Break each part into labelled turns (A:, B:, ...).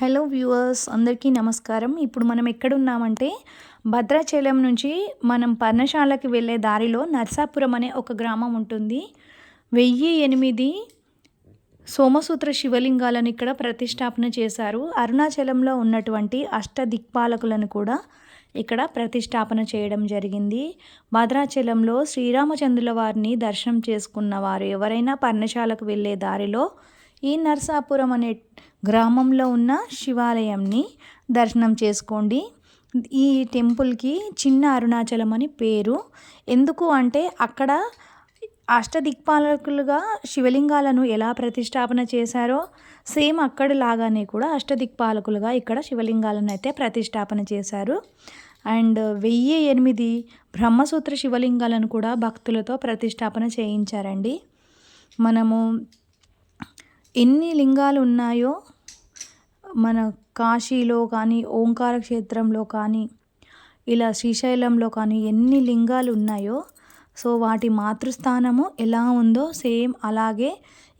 A: Hello viewers అందరికీ నమస్కారం. ఇప్పుడు మనం ఎక్కడున్నామంటే భద్రాచలం నుంచి మనం పర్ణశాలకి వెళ్ళే దారిలో నర్సాపురం అనే ఒక గ్రామం ఉంటుంది. వెయ్యి ఎనిమిది సోమసూత్ర శివలింగాలను ఇక్కడ ప్రతిష్టాపన చేశారు. అరుణాచలంలో ఉన్నటువంటి అష్ట దిక్పాలకులను కూడా ఇక్కడ ప్రతిష్టాపన చేయడం జరిగింది. భద్రాచలంలో శ్రీరామచంద్రుల వారిని దర్శనం చేసుకున్న వారు ఎవరైనా పర్ణశాలకు వెళ్ళే దారిలో ఈ నర్సాపురం అనే గ్రామంలో ఉన్న శివాలయంని దర్శనం చేసుకోండి. ఈ టెంపుల్కి చిన్న అరుణాచలం అని పేరు. ఎందుకు అంటే అక్కడ అష్టదిక్పాలకులుగా శివలింగాలను ఎలా ప్రతిష్టాపన చేశారో సేమ్ అక్కడ లాగానే కూడా అష్టదిక్పాలకులుగా ఇక్కడ శివలింగాలను అయితే ప్రతిష్టాపన చేశారు. అండ్ వెయ్యి ఎనిమిది బ్రహ్మసూత్ర శివలింగాలను కూడా భక్తులతో ప్రతిష్టాపన చేయించారండి. మనము ఎన్ని లింగాలు ఉన్నాయో మన కాశీలో కానీ ఓంకార క్షేత్రంలో కానీ ఇలా శ్రీశైలంలో కానీ ఎన్ని లింగాలు ఉన్నాయో సో వాటి మాతృస్థానము ఎలా ఉందో సేమ్ అలాగే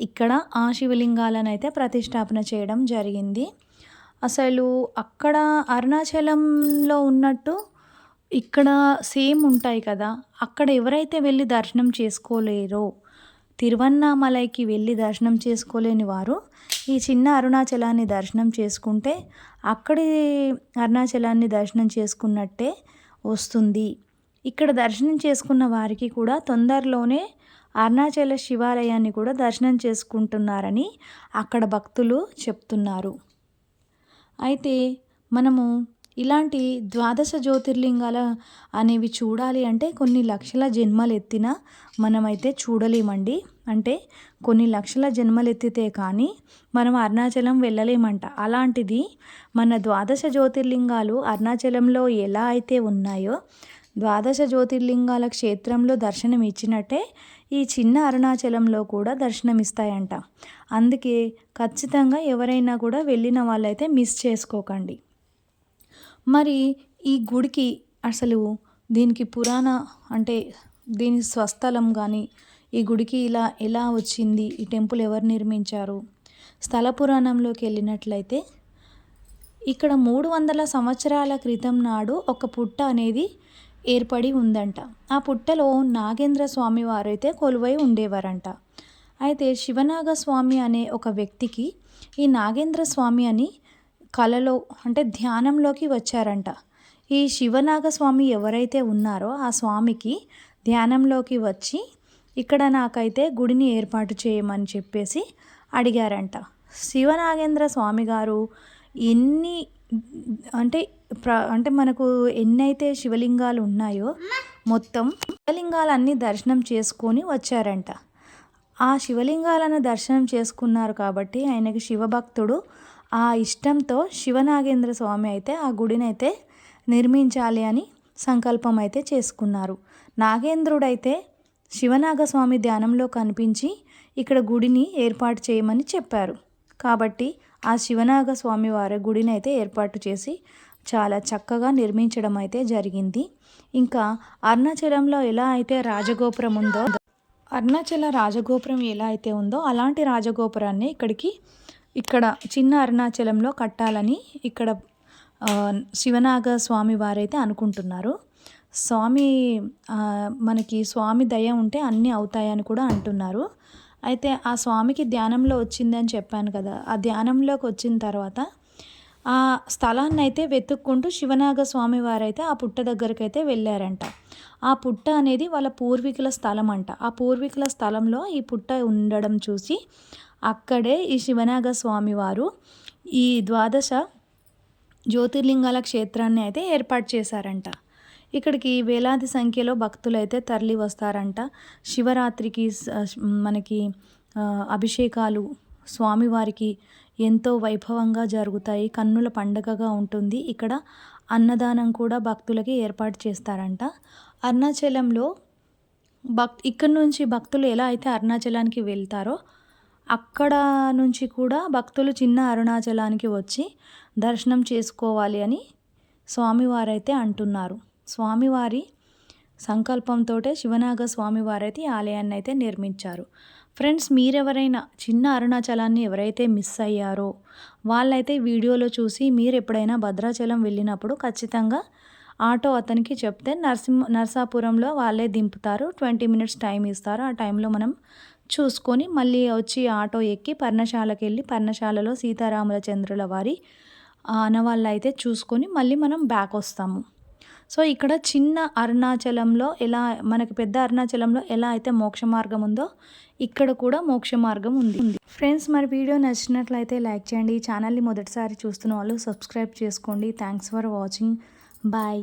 A: ఇక్కడ ఆ శివలింగాలను అయితే ప్రతిష్టాపన చేయడం జరిగింది. అసలు అక్కడ అరుణాచలంలో ఉన్నట్టు ఇక్కడ సేమ్ ఉంటాయి కదా. అక్కడ ఎవరైతే వెళ్ళి దర్శనం చేసుకోలేరో తిరువన్నామలైకి వెళ్ళి దర్శనం చేసుకోలేని వారు ఈ చిన్న అరుణాచలాన్ని దర్శనం చేసుకుంటే అక్కడి అరుణాచలాన్ని దర్శనం చేసుకున్నట్టే వస్తుంది. ఇక్కడ దర్శనం చేసుకున్న వారికి కూడా తొందరలోనే అరుణాచల శివాలయాన్ని కూడా దర్శనం చేసుకుంటున్నారని అక్కడ భక్తులు చెప్తున్నారు. అయితే మనము ఇలాంటి ద్వాదశ జ్యోతిర్లింగాల అనేవి చూడాలి అంటే కొన్ని లక్షల జన్మలు ఎత్తిన మనమైతే చూడలేమండి. అంటే కొన్ని లక్షల జన్మలు ఎత్తితే కానీ మనం అరుణాచలం వెళ్ళలేమంట. అలాంటిది మన ద్వాదశ జ్యోతిర్లింగాలు అరుణాచలంలో ఎలా అయితే ఉన్నాయో ద్వాదశ జ్యోతిర్లింగాల క్షేత్రంలో దర్శనం ఇచ్చినట్టే ఈ చిన్న అరుణాచలంలో కూడా దర్శనం ఇస్తాయంట అందుకే ఖచ్చితంగా ఎవరైనా కూడా వెళ్ళిన వాళ్ళైతే మిస్ చేసుకోకండి. మరి ఈ గుడికి అసలు దీనికి పురాణ అంటే దీని స్వస్థలం కానీ ఈ గుడికి ఇలా ఎలా వచ్చింది ఈ టెంపుల్ ఎవరు నిర్మించారు? స్థల పురాణంలోకి వెళ్ళినట్లయితే ఇక్కడ మూడు వందల సంవత్సరాల క్రితం నాడు ఒక పుట్ట అనేది ఏర్పడి ఉందంట. ఆ పుట్టలో నాగేంద్ర స్వామి వారైతే కొలువై ఉండేవారంట. అయితే శివనాగ స్వామి అనే ఒక వ్యక్తికి ఈ నాగేంద్ర స్వామి అని కలలో అంటే ధ్యానంలోకి వచ్చారంట. ఈ శివనాగస్వామి ఎవరైతే ఉన్నారో ఆ స్వామికి ధ్యానంలోకి వచ్చి ఇక్కడ నాకైతే గుడిని ఏర్పాటు చేయమని చెప్పేసి అడిగారంట. శివనాగేంద్ర స్వామి గారు ఎన్ని అంటే ప్ర అంటే మనకు ఎన్నైతే శివలింగాలు ఉన్నాయో మొత్తం శివలింగాలన్నీ దర్శనం చేసుకొని వచ్చారంట. ఆ శివలింగాలను దర్శనం చేసుకున్నారు కాబట్టి ఆయనకి శివభక్తుడు ఆ ఇష్టంతో శివనాగేంద్ర స్వామి అయితే ఆ గుడిని అయితే నిర్మించాలి అని సంకల్పం అయితే చేసుకున్నారు. నాగేంద్రుడైతే శివనాగస్వామి ధ్యానంలో కనిపించి ఇక్కడ గుడిని ఏర్పాటు చేయమని చెప్పారు. కాబట్టి ఆ శివనాగ స్వామి వారి గుడిని అయితే ఏర్పాటు చేసి చాలా చక్కగా నిర్మించడం అయితే జరిగింది. ఇంకా అరుణాచలంలో ఎలా అయితే రాజగోపురం ఉందో అరుణాచల రాజగోపురం ఎలా అయితే ఉందో అలాంటి రాజగోపురాన్ని ఇక్కడికి ఇక్కడ చిన్న అరుణాచలంలో కట్టాలని ఇక్కడ శివనాగ స్వామి వారైతే అనుకుంటున్నారు. స్వామి మనకి స్వామి దయ ఉంటే అన్నీ అవుతాయని కూడా అంటున్నారు. అయితే ఆ స్వామికి ధ్యానంలో వచ్చిందని చెప్పాను కదా ఆ ధ్యానంలోకి వచ్చిన తర్వాత ఆ స్థలాన్ని అయితే వెతుక్కుంటూ శివనాగ స్వామి వారైతే ఆ పుట్ట దగ్గరికి అయితే వెళ్ళారంట. ఆ పుట్ట అనేది వాళ్ళ పూర్వీకుల స్థలం అంట ఆ పూర్వీకుల స్థలంలో ఈ పుట్ట ఉండడం చూసి అక్కడే ఈ శివనాగ స్వామి వారు ఈ ద్వాదశ జ్యోతిర్లింగాల క్షేత్రాన్ని అయితే ఏర్పాటు చేశారంట. ఇక్కడికి వేలాది సంఖ్యలో భక్తులు అయితే తరలి వస్తారంట. శివరాత్రికి మనకి అభిషేకాలు స్వామివారికి ఎంతో వైభవంగా జరుగుతాయి. కన్నుల పండగగా ఉంటుంది. ఇక్కడ అన్నదానం కూడా భక్తులకి ఏర్పాటు చేస్తారంట. అరుణాచలంలో భక్ ఇక్కడ నుంచి భక్తులు ఎలా అయితే అరుణాచలానికి వెళ్తారో అక్కడ నుంచి కూడా భక్తులు చిన్న అరుణాచలానికి వచ్చి దర్శనం చేసుకోవాలి అని స్వామివారైతే అంటున్నారు. స్వామివారి సంకల్పంతో శివనాగ స్వామివారైతే ఈ ఆలయాన్ని అయితే నిర్మించారు. ఫ్రెండ్స్ మీరెవరైనా చిన్న అరుణాచలాన్ని ఎవరైతే మిస్ అయ్యారో వాళ్ళైతే వీడియోలో చూసి మీరు ఎప్పుడైనా భద్రాచలం వెళ్ళినప్పుడు ఖచ్చితంగా ఆటో అతనికి చెప్తే నర్సింహ నర్సాపురంలో వాళ్ళే దింపుతారు. ట్వంటీ మినిట్స్ టైం ఇస్తారు. ఆ టైంలో మనం చూసుకొని మళ్ళీ వచ్చి ఆటో ఎక్కి పర్ణశాలకు వెళ్ళి పర్ణశాలలో సీతారాముల చంద్రుల వారి ఆనవాళ్ళు అయితే చూసుకొని మళ్ళీ మనం బ్యాక్ వస్తాము. సో ఇక్కడ చిన్న అరుణాచలంలో ఎలా మనకి పెద్ద అరుణాచలంలో ఎలా అయితే మోక్ష మార్గం ఉందో ఇక్కడ కూడా మోక్ష మార్గం ఉంది. ఫ్రెండ్స్ మరి వీడియో నచ్చినట్లయితే లైక్ చేయండి. ఛానల్ని మొదటిసారి చూస్తున్న వాళ్ళు సబ్స్క్రైబ్ చేసుకోండి. Thanks for watching. బాయ్.